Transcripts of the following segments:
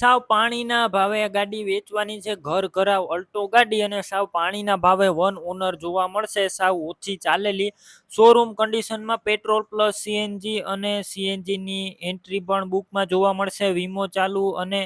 સાવ પાણીના ભાવે ગાડી વેચવાની છે. ઘર ઘરાવ, અલ્ટો ગાડી અને સાવ પાણીના ભાવે વન ઓનર જોવા મળશે. સાવ ઓછી ચાલેલી શોરૂમ કન્ડિશનમાં પેટ્રોલ પ્લસ સીએનજી અને સીએનજીની એન્ટ્રી પણ બુકમાં જોવા મળશે. વીમો ચાલુ અને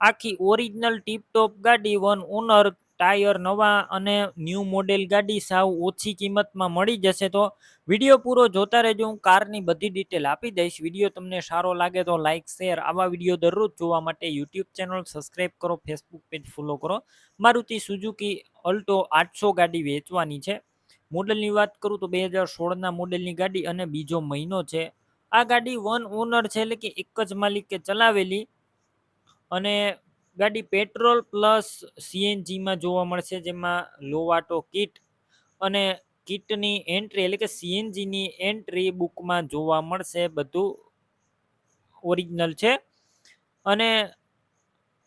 આખી ઓરિજિનલ ટીપટોપ ગાડી વન ઓનર ટાયર નવા અને ન્યૂ મોડેલ ગાડી સાવ ઓછી કિંમતમાં મળી જશે તો વીડિયો પૂરો જોતા રહેજો. હું કારની બધી ડિટેલ આપી દઈશ. વીડિયો તમને સારો લાગે તો લાઇક શેર આવા વીડિયો દરરોજ જોવા માટે યુટ્યુબ ચેનલ સબસ્ક્રાઈબ કરો ફેસબુક પેજ ફોલો કરો. મારુતિ સુઝુકી અલ્ટો આઠસો ગાડી વેચવાની છે. મોડલની વાત કરું તો બે હજાર સોળના મોડેલની ગાડી અને બીજો મહિનો છે. આ ગાડી વન ઓનર છે એટલે કે એક જ માલિકે ચલાવેલી અને ગાડી પેટ્રોલ પ્લસ સીએનજીમાં જોવા મળશે, જેમાં લોવાટો કિટ અને કિટની એન્ટ્રી એટલે કે સીએનજીની એન્ટ્રી બુકમાં જોવા મળશે. બધું ઓરિજિનલ છે. અને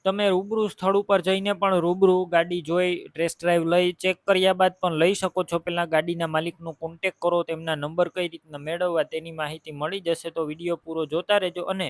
તમે રૂબરૂ સ્થળ ઉપર જઈને પણ રૂબરૂ ગાડી જોઈ, ટેસ્ટ ડ્રાઈવ લઈ, ચેક કર્યા બાદ પણ લઈ શકો છો. પહેલાં ગાડીના માલિકનો કોન્ટેક કરો, તેમના નંબર કઈ રીતના મેળવવા તેની માહિતી મળી જશે. તો વીડિયો પૂરો જોતા રહેજો અને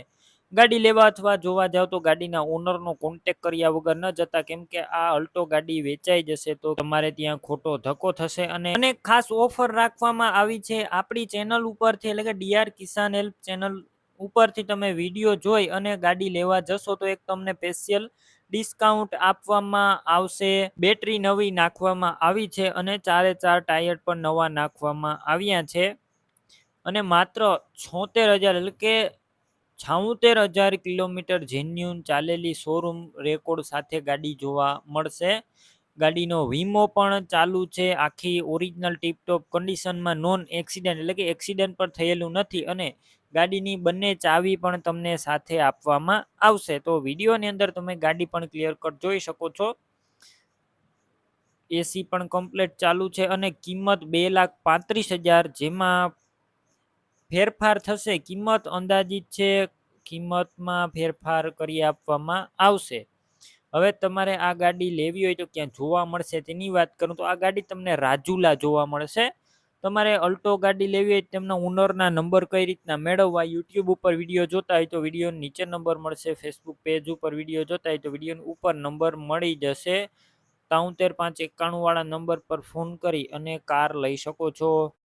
ગાડી લેવા અથવા જોવા જાવ તો ગાડીના ઓનરનો કોન્ટેક કર્યા વગર ન જતા. કેમ કે આ અલ્ટો ગાડી વેચાઈ જશે તો તમારે ત્યાં ખોટો ધક્કો થશે અને અને ખાસ ઓફર રાખવામાં આવી છે આપણી ચેનલ ઉપરથી, એટલે કે ડીઆર કિસાન હેલ્પ ચેનલ ઉપરથી તમે વીડિયો જોઈ અને ગાડી લેવા જશો તો એક તમને સ્પેશિયલ ડિસ્કાઉન્ટ આપવામાં આવશે. બેટરી નવી નાખવામાં આવી છે અને ચારે ચાર ટાયર પણ નવા નાખવામાં આવ્યા છે. અને માત્ર છોતેર હજાર, એટલે કે છાઉતેર હજાર કિલોમીટર જેન્યુન ચાલેલી શોરૂમ રેકોર્ડ સાથે ગાડી જોવા મળશે. ગાડીનો વીમો પણ ચાલુ છે. આખી ઓરિજિનલ ટીપટોપ કન્ડિશનમાં નોન એક્સિડન્ટ એટલે કે એક્સિડન્ટ પણ થયેલું નથી અને ગાડીની બંને ચાવી પણ તમને સાથે આપવામાં આવશે. તો વિડીયોની અંદર તમે ગાડી પણ ક્લિયર કટ જોઈ શકો છો. એસી પણ કમ્પ્લેટ ચાલુ છે અને કિંમત બે લાખ પાંત્રીસ હજાર જેમાં ફેરફાર થશે. કિંમત અંદાજિત છે કિંમતમાં ફેરફાર કરી આપવામાં આવશે. હવે તમારે આ ગાડી લેવી હોય તો ક્યાં જોવા મળશે તેની વાત કરું તો આ ગાડી તમને રાજુલા જોવા મળશે. તમારે અલ્ટો ગાડી લેવી હોય તેમના ઓનરના નંબર કઈ રીતના મેળવવા યુટ્યુબ ઉપર વીડિયો જોતા હોય તો વીડિયો નીચે નંબર મળશે, ફેસબુક પેજ ઉપર વીડિયો જોતા હોય તો વીડિયો ઉપર નંબર મળી જશે. તાઉતેર પાંચ એકાણું વાળા નંબર પર ફોન કરી અને કાર લઈ શકો છો.